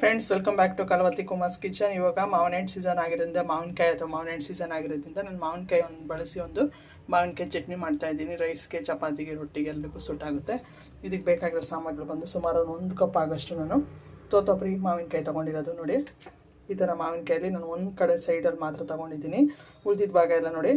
Friends welcome back to Kalavati Kumar's kitchen ಇವಾಗ ಮಾವಿನ ಹಣ್ಣು ಸೀಸನ್ ಆಗಿರೋದ್ರಿಂದ ಮಾವಿನಕಾಯಿ ಅಥವಾ ಮಾವಿನ ಹಣ್ಣು ಸೀಸನ್ ಆಗಿರೋದ್ರಿಂದ ನಾನು ಮಾವಿನಕಾಯಿ ಒಂದು ಬಳಸಿ ಒಂದು ಮಾವಿನಕಾಯಿ ಚಟ್ನಿ ಮಾಡ್ತಾ ಇದ್ದೀನಿ. ರೈಸ್ಗೆ ಚಪಾತಿಗೆ, ರೊಟ್ಟಿಗೆ ಎಲ್ಲರಿಗೂ ಸೂಟ್ ಆಗುತ್ತೆ. ಇದಕ್ಕೆ ಬೇಕಾಗಿರೋ ಸಾಮಾನುಗಳು ಬಂದು ಸುಮಾರು ಒಂದು ಕಪ್ ಆಗೋಷ್ಟು ನಾನು ತೋತೊಪ್ರಿ ಮಾವಿನಕಾಯಿ ತೊಗೊಂಡಿರೋದು ನೋಡಿ. ಈ ಥರ ಮಾವಿನಕಾಯಲ್ಲಿ ನಾನು ಒಂದು ಕಡೆ ಸೈಡಲ್ಲಿ ಮಾತ್ರ ತೊಗೊಂಡಿದ್ದೀನಿ. ಉಳಿದಿದ್ದ ಭಾಗ ಎಲ್ಲ ನೋಡಿ.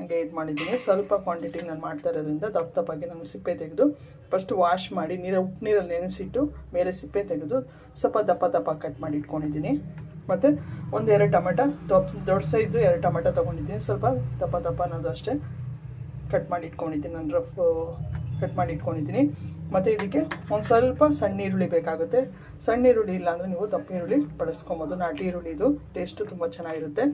ಹಾಗೆ ಇದು ಮಾಡಿದ್ದೀನಿ. ಸ್ವಲ್ಪ ಕ್ವಾಂಟಿಟಿ ನಾನು ಮಾಡ್ತಾ ಇರೋದ್ರಿಂದ ದಪ್ಪ ದಪ್ಪಾಗಿ ನಾನು ಸಿಪ್ಪೆ ತೆಗೆದು ಫಸ್ಟ್ ವಾಶ್ ಮಾಡಿ, ನೀರ ಉಪ್ಪು ನೀರಲ್ಲಿ ನೆನೆಸಿಟ್ಟು ಮೇಲೆ ಸಿಪ್ಪೆ ತೆಗೆದು ಸ್ವಲ್ಪ ದಪ್ಪ ದಪ್ಪ ಕಟ್ ಮಾಡಿ ಇಟ್ಕೊಂಡಿದ್ದೀನಿ. ಮತ್ತು ಒಂದು ಎರಡು ಟೊಮೆಟೊ ದೊಪ್ ದೊಡ್ಡ ಸೈಜು ಎರಡು ಟೊಮೆಟೊ ತೊಗೊಂಡಿದ್ದೀನಿ. ಸ್ವಲ್ಪ ದಪ್ಪ ದಪ್ಪ ಅನ್ನೋದು ಅಷ್ಟೇ ಕಟ್ ಮಾಡಿ ಇಟ್ಕೊಂಡಿದ್ದೀನಿ. ನಾನು ರಫ್ ಕಟ್ ಮಾಡಿ ಇಟ್ಕೊಂಡಿದ್ದೀನಿ. ಮತ್ತು ಇದಕ್ಕೆ ಒಂದು ಸ್ವಲ್ಪ ಸಣ್ಣ ಈರುಳ್ಳಿ ಬೇಕಾಗುತ್ತೆ. ಸಣ್ಣ ಈರುಳ್ಳಿ ಇಲ್ಲ ಅಂದರೆ ನೀವು ದಪ್ಪ ಈರುಳ್ಳಿ ಬಳಸ್ಕೊಬೋದು. ನಾಟಿ ಈರುಳ್ಳಿ ಇದು ಟೇಸ್ಟು ತುಂಬ ಚೆನ್ನಾಗಿರುತ್ತೆ.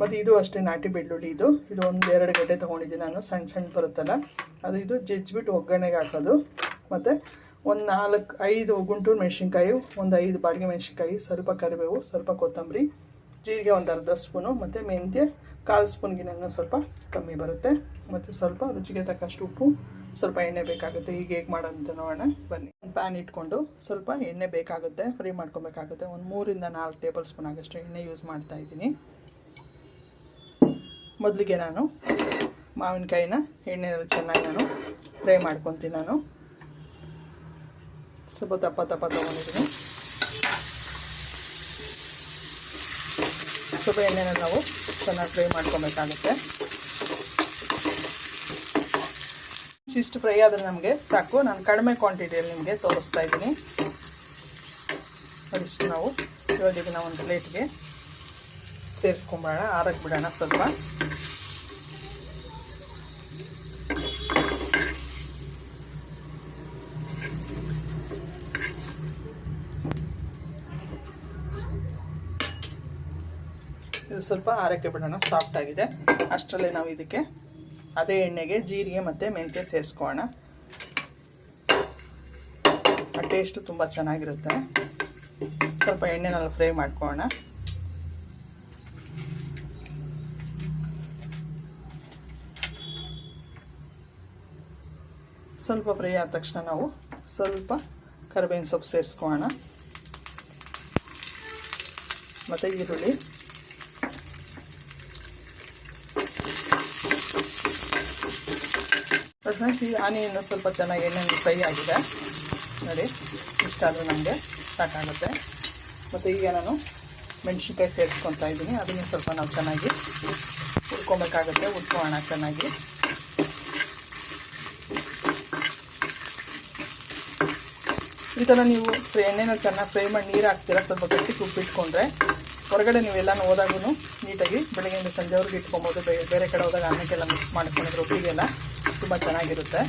ಮತ್ತು ಇದು ಅಷ್ಟೇ ನಾಟಿ ಬೆಳ್ಳುಳ್ಳಿ ಇದು. ಇದು ಒಂದು ಎರಡು ಗಡ್ಡೆ ತೊಗೊಂಡಿದ್ದೀನಿ ನಾನು. ಸಣ್ಣ ಸಣ್ಣ ಬರುತ್ತಲ್ಲ. ಅದು ಇದು ಜಜ್ಜಿಬಿಟ್ಟು ಒಗ್ಗರಣೆಗೆ ಹಾಕೋದು. ಮತ್ತು ಒಂದು ನಾಲ್ಕು ಐದು ಗುಂಟೂರು ಮೆಣಸಿನ್ಕಾಯಿ, ಒಂದು ಐದು ಬಾಡಿಗೆ ಮೆಣಸಿನ್ಕಾಯಿ, ಸ್ವಲ್ಪ ಕರಿಬೇವು, ಸ್ವಲ್ಪ ಕೊತ್ತಂಬರಿ, ಜೀರಿಗೆ ಒಂದು ಅರ್ಧ ಸ್ಪೂನು, ಮತ್ತು ಮೆಂತ್ಯ ಕಾಲು ಸ್ಪೂನ್ಗಿನ ಸ್ವಲ್ಪ ಕಮ್ಮಿ ಬರುತ್ತೆ. ಮತ್ತು ಸ್ವಲ್ಪ ರುಚಿಗೆ ತಕ್ಕಷ್ಟು ಉಪ್ಪು ಸ್ವಲ್ಪ ಎಣ್ಣೆ ಬೇಕಾಗುತ್ತೆ. ಈಗ ಹೇಗೆ ಮಾಡೋದಂತ ನೋಡೋಣ. ಬನ್ನಿ. ಒಂದು ಪ್ಯಾನ್ ಇಟ್ಕೊಂಡು ಸ್ವಲ್ಪ ಎಣ್ಣೆ ಬೇಕಾಗುತ್ತೆ. ಫ್ರೈ ಮಾಡ್ಕೊಬೇಕಾಗುತ್ತೆ. ಒಂದು ಮೂರಿಂದ ನಾಲ್ಕು ಟೇಬಲ್ ಸ್ಪೂನ್ ಆಗಷ್ಟು ಎಣ್ಣೆ ಯೂಸ್ ಮಾಡ್ತಾ ಇದ್ದೀನಿ. ಮೊದಲಿಗೆ ನಾನು ಮಾವಿನಕಾಯಿನ ಎಣ್ಣೆಯಲ್ಲಿ ಚೆನ್ನಾಗಿ ನಾನು ಫ್ರೈ ಮಾಡ್ಕೊತೀನಿ ನಾನು. ಸ್ವಲ್ಪ ತಪ್ಪ ತಪ್ಪ ತೊಗೊಂಡಿದ್ದೀನಿ. ಸ್ವಲ್ಪ ಎಣ್ಣೆನ ನಾವು ಚೆನ್ನಾಗಿ ಫ್ರೈ ಮಾಡ್ಕೊಬೇಕಾಗುತ್ತೆ. ಇಷ್ಟು ಫ್ರೈ ಆದರೆ ನಮಗೆ ಸಾಕು. ನಾನು ಕಡಿಮೆ ಕ್ವಾಂಟಿಟಿಯಲ್ಲಿ ನಿಮಗೆ ತೋರಿಸ್ತಾ ಇದ್ದೀನಿ. ಅದಿಷ್ಟು ನಾವು ಇವಾಗ ನಾವು ಒಂದು ಪ್ಲೇಟ್ಗೆ ಸೇರಿಸ್ಕೊಂಬಿಡೋಣ ಆರಕ್ಕೆ ಬಿಡೋಣ ಸ್ವಲ್ಪ. ಇದು ಸ್ವಲ್ಪ ಆರಕ್ಕೆ ಬಿಡೋಣ. ಸಾಫ್ಟ್ ಆಗಿದೆ. ಅಷ್ಟರಲ್ಲೇ ನಾವು ಇದಕ್ಕೆ ಅದೇ ಎಣ್ಣೆಗೆ ಜೀರಿಗೆ ಮತ್ತು ಮೆಂತ್ಯ ಸೇರಿಸ್ಕೋಣ ಆ ಟೇಸ್ಟು ತುಂಬ ಚೆನ್ನಾಗಿರುತ್ತೆ. ಸ್ವಲ್ಪ ಎಣ್ಣೆನಲ್ಲಿ ಫ್ರೈ ಮಾಡ್ಕೋಣ ಸ್ವಲ್ಪ ಫ್ರೈ ಆದ ತಕ್ಷಣ ನಾವು ಸ್ವಲ್ಪ ಕರಿಬೇವಿನ ಸೊಪ್ಪು ಸೇರಿಸ್ಕೋಣ ಮತ್ತು ಈರುಳ್ಳಿ. ಈ ಆನಿಯನ್ನು ಸ್ವಲ್ಪ ಚೆನ್ನಾಗಿ ಎಣ್ಣೆಯಲ್ಲಿ ಫ್ರೈ ಆಗಿದೆ. ನೋಡಿ ಇಷ್ಟಾದರೂ ನನಗೆ ಸಾಕಾಗುತ್ತೆ. ಮತ್ತು ಈಗ ನಾನು ಮೆಣಸಿನ್ಕಾಯಿ ಸೇರಿಸ್ಕೊತಾ ಇದ್ದೀನಿ. ಅದನ್ನು ಸ್ವಲ್ಪ ನಾವು ಚೆನ್ನಾಗಿ ಹುರ್ಕೊಬೇಕಾಗುತ್ತೆ. ಹುರ್ಕೊಳ್ಳೋಣ ಚೆನ್ನಾಗಿ. ಈ ಥರ ನೀವು ಎಣ್ಣೆನ ಚೆನ್ನಾಗಿ ಫ್ರೈ ಮಾಡಿ ನೀರು ಹಾಕ್ತೀರ, ಸ್ವಲ್ಪ ಗಟ್ಟಿ ಉಪ್ಪಿಟ್ಕೊಂಡ್ರೆ ಹೊರಗಡೆ ನೀವೆಲ್ಲನೂ ಹೋದಾಗೂ ನೀಟಾಗಿ ಬೆಳಗ್ಗೆಯಿಂದ ಸಂಜೆವರೆಗೆ ಇಟ್ಕೊಬೋದು. ಬೇರೆ ಕಡೆ ಹೋದಾಗ ಅನ್ನಕ್ಕೆಲ್ಲ ಮಿಕ್ಸ್ ಮಾಡ್ಕೊಂಡಿದ್ರೆ ರೊಟ್ಟಿಗೆಲ್ಲ ತುಂಬ ಚೆನ್ನಾಗಿರುತ್ತೆ.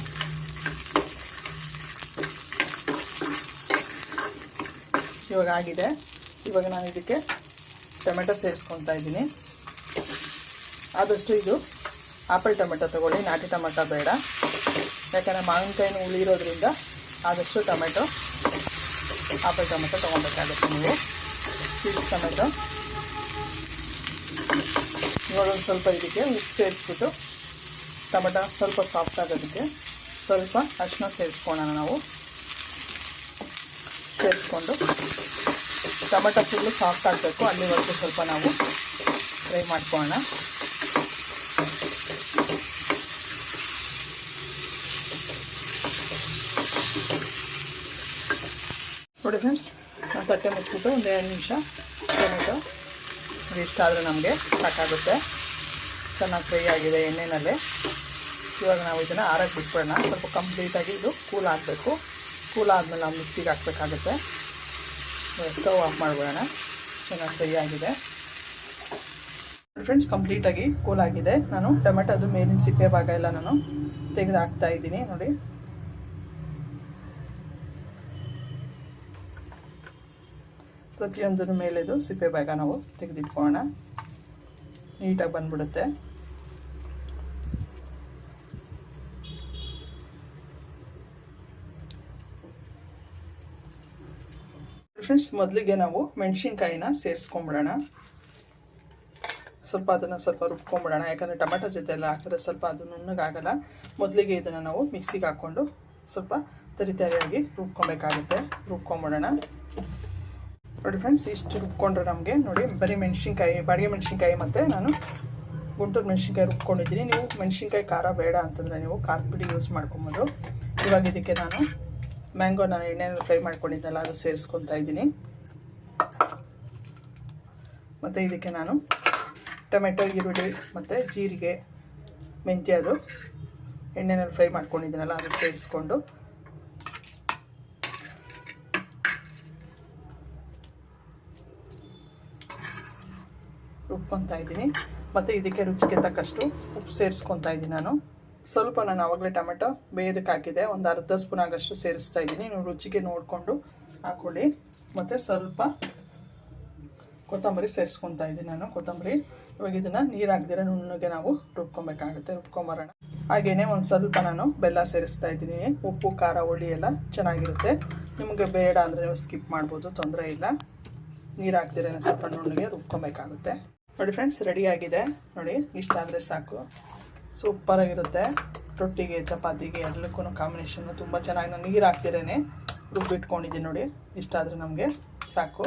ಇವಾಗ ಆಗಿದೆ. ಇವಾಗ ನಾನು ಇದಕ್ಕೆ ಟೊಮೆಟೊ ಸೇರಿಸ್ಕೊತಾ ಇದ್ದೀನಿ. ಆದಷ್ಟು ಇದು ಆಪಲ್ ಟೊಮೆಟೊ ತೊಗೊಳ್ಳಿ, ನಾಟಿ ಟೊಮೆಟೊ ಬೇಡ. ಯಾಕಂದರೆ ಮಾವಿನಕಾಯಿನೂ ಉಳಿರೋದ್ರಿಂದ ಆದಷ್ಟು ಟೊಮೆಟೊ, ಆಪಲ್ ಟೊಮೆಟೊ ತೊಗೊಬೇಕಾಗುತ್ತೆ ನೀವು. Sweet tomato. ಇವಾಗ ಒಂದು ಸ್ವಲ್ಪ ಇದಕ್ಕೆ ಉಪ್ಪು ಸೇರಿಸ್ಬಿಟ್ಟು ಟೊಮೆಟೊ ಸ್ವಲ್ಪ ಸಾಫ್ಟ್ ಆಗೋದಕ್ಕೆ ಸ್ವಲ್ಪ ಅರಿಶಿನ ಸೇರಿಸ್ಕೊಳ್ಳೋಣ ನಾವು. ಸೇರಿಸ್ಕೊಂಡು ಟೊಮೆಟೊ ಫುಲ್ಲು ಸಾಫ್ಟ್ ಆಗಬೇಕು. ಅಲ್ಲಿವರೆಗೂ ಸ್ವಲ್ಪ ನಾವು ಫ್ರೈ ಮಾಡ್ಕೊಳ್ಳೋಣ. ನೋಡಿ ಫ್ರೆಂಡ್ಸ್ ನಾನು ತಟ್ಟೆ ಮುಚ್ಚಿಬಿಟ್ಟು ಒಂದು ಎರಡು ನಿಮಿಷ ಟೊಮೆಟೊ ಇಷ್ಟ ಆದರೆ ನಮಗೆ ಸಾಕಾಗುತ್ತೆ ಚೆನ್ನಾಗಿ ಫ್ರೈ ಆಗಿದೆ ಎಣ್ಣೆನಲ್ಲೇ. ಇವಾಗ ನಾವು ಇದನ್ನು ಆರಕ್ಕೆ ಬಿಟ್ಬಿಡೋಣ. ಸ್ವಲ್ಪ ಕಂಪ್ಲೀಟಾಗಿ ಇದು ಕೂಲ್ ಆಗಬೇಕು. ಕೂಲ್ ಆದಮೇಲೆ ನಾವು ಮಿಕ್ಸಿಗೆ ಹಾಕಬೇಕಾಗುತ್ತೆ. ಸ್ಟವ್ ಆಫ್ ಮಾಡಿಬಿಡೋಣ. ಚೆನ್ನಾಗಿ ಫ್ರೈ ಆಗಿದೆ. ಫ್ರೆಂಡ್ಸ್, ಕಂಪ್ಲೀಟಾಗಿ ಕೂಲ್ ಆಗಿದೆ. ನಾನು ಟೊಮೆಟೊದು ಮೇಲಿನ ಸಿಪ್ಪೆ ಭಾಗ ಎಲ್ಲ ನಾನು ತೆಗೆದು ಹಾಕ್ತಾ ಇದ್ದೀನಿ. ನೋಡಿ. ಪ್ರತಿಯೊಂದರ ಮೇಲೆದು ಸಿಪ್ಪೆ ಭಾಗ ನಾವು ತೆಗೆದಿಟ್ಕೊಳ್ಳೋಣ. ನೀಟಾಗಿ ಬಂದ್ಬಿಡುತ್ತೆ. ಫ್ರೆಂಡ್ಸ್ ಮೊದಲಿಗೆ ನಾವು ಮೆಣಸಿನ್ಕಾಯಿನ ಸೇರಿಸ್ಕೊಂಬಿಡೋಣ. ಸ್ವಲ್ಪ ಅದನ್ನು ಸ್ವಲ್ಪ ರುಬ್ಕೊಂಬಿಡೋಣ. ಯಾಕಂದರೆ ಟೊಮೆಟೊ ಜೊತೆ ಎಲ್ಲ ಹಾಕಿದ್ರೆ ಸ್ವಲ್ಪ ಅದು ನುಣ್ಣಗಾಗಲ್ಲ. ಮೊದಲಿಗೆ ಇದನ್ನು ನಾವು ಮಿಕ್ಸಿಗೆ ಹಾಕ್ಕೊಂಡು ಸ್ವಲ್ಪ ತರಿತರಿಯಾಗಿ ರುಬ್ಕೊಬೇಕಾಗುತ್ತೆ. ರುಬ್ಕೊಂಬಿಡೋಣ. ನೋಡಿ ಫ್ರೆಂಡ್ಸ್ ಇಷ್ಟು ರುಬ್ಕೊಂಡ್ರೆ ನಮಗೆ. ನೋಡಿ, ಬರೀ ಮೆಣಸಿನ್ಕಾಯಿ, ಬಾಡಿಗೆ ಮೆಣಸಿನ್ಕಾಯಿ ಮತ್ತು ನಾನು ಗುಂಟೂರು ಮೆಣಸಿನ್ಕಾಯಿ ರುಬ್ಕೊಂಡಿದ್ದೀನಿ. ನೀವು ಮೆಣಸಿನ್ಕಾಯಿ, ಖಾರ ಬೇಡ ಅಂತಂದರೆ ನೀವು ಖಾರದ ಪುಡಿ ಯೂಸ್ ಮಾಡ್ಕೊಬೋದು. ಇವಾಗ ಇದಕ್ಕೆ ನಾನು ಮ್ಯಾಂಗೋ ನಾನು ಎಣ್ಣೆಯಲ್ಲಿ ಫ್ರೈ ಮಾಡ್ಕೊಂಡಿದ್ದೆಲ್ಲ ಅದು ಸೇರಿಸ್ಕೊತಾ ಇದ್ದೀನಿ. ಮತ್ತು ಇದಕ್ಕೆ ನಾನು ಟೊಮೆಟೊ, ಈರುಳ್ಳಿ ಮತ್ತು ಜೀರಿಗೆ, ಮೆಂತ್ಯ ಅದು ಎಣ್ಣೆನಲ್ಲಿ ಫ್ರೈ ಮಾಡ್ಕೊಂಡಿದ್ದೀನಲ್ಲ ಅದು ಸೇರಿಸ್ಕೊಂಡು ರುಬ್ಕೊತಾ ಇದ್ದೀನಿ. ಮತ್ತು ಇದಕ್ಕೆ ರುಚಿಗೆ ತಕ್ಕಷ್ಟು ಉಪ್ಪು ಸೇರಿಸ್ಕೊತಾ ಇದ್ದೀನಿ ನಾನು. ಸ್ವಲ್ಪ ನಾನು ಆವಾಗಲೇ ಟೊಮೆಟೊ ಬೇಯೋದಕ್ಕೆ ಹಾಕಿದೆ. ಒಂದು ಅರ್ಧ ಸ್ಪೂನ್ ಆಗಷ್ಟು ಸೇರಿಸ್ತಾ ಇದ್ದೀನಿ. ನೀವು ರುಚಿಗೆ ನೋಡಿಕೊಂಡು ಹಾಕ್ಕೊಳ್ಳಿ ಮತ್ತು ಸ್ವಲ್ಪ ಕೊತ್ತಂಬರಿ ಸೇರಿಸ್ಕೊತಾ ಇದ್ದೀನಿ ನಾನು ಕೊತ್ತಂಬರಿ. ಇವಾಗ ಇದನ್ನು ನೀರು ಹಾಕ್ದಿರ ನುಣ್ಣಗೆ ನಾವು ರುಬ್ಕೊಬೇಕಾಗುತ್ತೆ. ರುಬ್ಕೊಂಬರೋಣ. ಹಾಗೆಯೇ ಒಂದು ಸ್ವಲ್ಪ ನಾನು ಬೆಲ್ಲ ಸೇರಿಸ್ತಾ ಇದ್ದೀನಿ. ಉಪ್ಪು, ಖಾರ, ಹುಳಿ ಎಲ್ಲ ಚೆನ್ನಾಗಿರುತ್ತೆ. ನಿಮಗೆ ಬೇಡ ಅಂದರೆ ನೀವು ಸ್ಕಿಪ್ ಮಾಡ್ಬೋದು. ತೊಂದರೆ ಇಲ್ಲ. ನೀರು ಸ್ವಲ್ಪ ನುಣ್ಣಗೆ ರುಬ್ಕೊಬೇಕಾಗುತ್ತೆ. ನೋಡಿ ಫ್ರೆಂಡ್ಸ್ ರೆಡಿಯಾಗಿದೆ ನೋಡಿ, ಇಷ್ಟ ಆದರೆ ಸಾಕು. ಸೂಪರಾಗಿರುತ್ತೆ ರೊಟ್ಟಿಗೆ, ಚಪಾತಿಗೆ ಎಲ್ಲಕ್ಕೂ ಕಾಂಬಿನೇಷನ್ನು ತುಂಬ ಚೆನ್ನಾಗಿ ನಾನು ನೀರು ಹಾಕ್ತಿರೇನೆ. ರುಬ್ಬಿಟ್ಕೊಂಡಿದ್ದೀನಿ ನೋಡಿ. ಇಷ್ಟ ಆದರೆ ನಮಗೆ ಸಾಕು.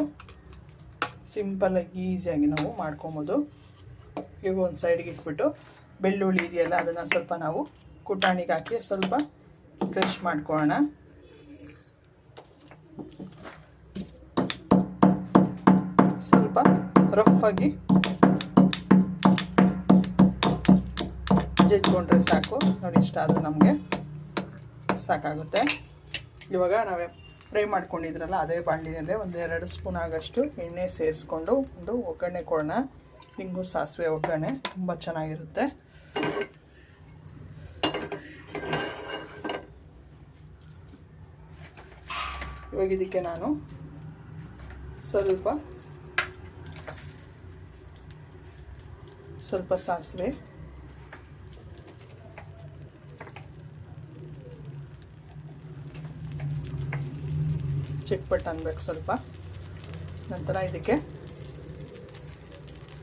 ಸಿಂಪಲ್ಲಾಗಿ ಈಸಿಯಾಗಿ ನಾವು ಮಾಡ್ಕೊಬೋದು. ಈಗ ಒಂದು ಸೈಡ್ಗೆ ಇಟ್ಬಿಟ್ಟು ಬೆಳ್ಳುಳ್ಳಿ ಇದೆಯಲ್ಲ, ಅದನ್ನು ಸ್ವಲ್ಪ ನಾವು ಕುಟಾಣಿಗೆ ಹಾಕಿ ಸ್ವಲ್ಪ ಕ್ರಷ್ ಮಾಡ್ಕೊಳ್ಳೋಣ. ಸ್ವಲ್ಪ ರಫ್ ಆಗಿ ಜಜ್ಕೊಂಡ್ರೆ ಸಾಕು. ನೋಡಿ, ಇಷ್ಟ ಅದು ನಮಗೆ ಸಾಕಾಗುತ್ತೆ. ಇವಾಗ ನಾವೇ ಫ್ರೈ ಮಾಡ್ಕೊಂಡಿದ್ರಲ್ಲ, ಅದೇ ಬಾಣಲಿನಲ್ಲೇ ಒಂದು ಎರಡು ಸ್ಪೂನ್ ಆಗಷ್ಟು ಎಣ್ಣೆ ಸೇರಿಸ್ಕೊಂಡು ಒಂದು ಒಗ್ಗರಣೆ ಕೊಡೋಣ. ಹಿಂಗು ಸಾಸಿವೆ ಒಗ್ಗರಣೆ ತುಂಬ ಚೆನ್ನಾಗಿರುತ್ತೆ. ಇವಾಗ ಇದಕ್ಕೆ ನಾನು ಸ್ವಲ್ಪ ಸ್ವಲ್ಪ ಸಾಸಿವೆ. ಚಿಟ್ಪಟ್ ಅನ್ಬೇಕು ಸ್ವಲ್ಪ. ನಂತರ ಇದಕ್ಕೆ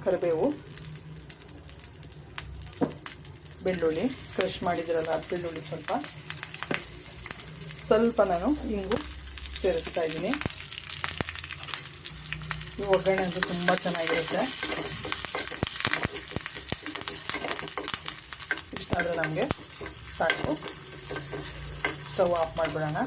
ಕರಿಬೇವು, ಬೆಳ್ಳುಳ್ಳಿ ಕ್ರಷ್ ಮಾಡಿದ್ರಲ್ಲ ಬೆಳ್ಳುಳ್ಳಿ ಸ್ವಲ್ಪ. ಸ್ವಲ್ಪ ನಾನು ಇಂಗು ಸೇರಿಸ್ತಾ ಇದ್ದೀನಿ. ಈ ಒಗ್ಗರಣೆ ಅಂತೂ ತುಂಬ ಚೆನ್ನಾಗಿರುತ್ತೆ. ಇಷ್ಟ ಆದರೆ ನಮಗೆ ಸಾಕು. ಸ್ಟವ್ ಆಫ್ ಮಾಡಿಬಿಡೋಣ.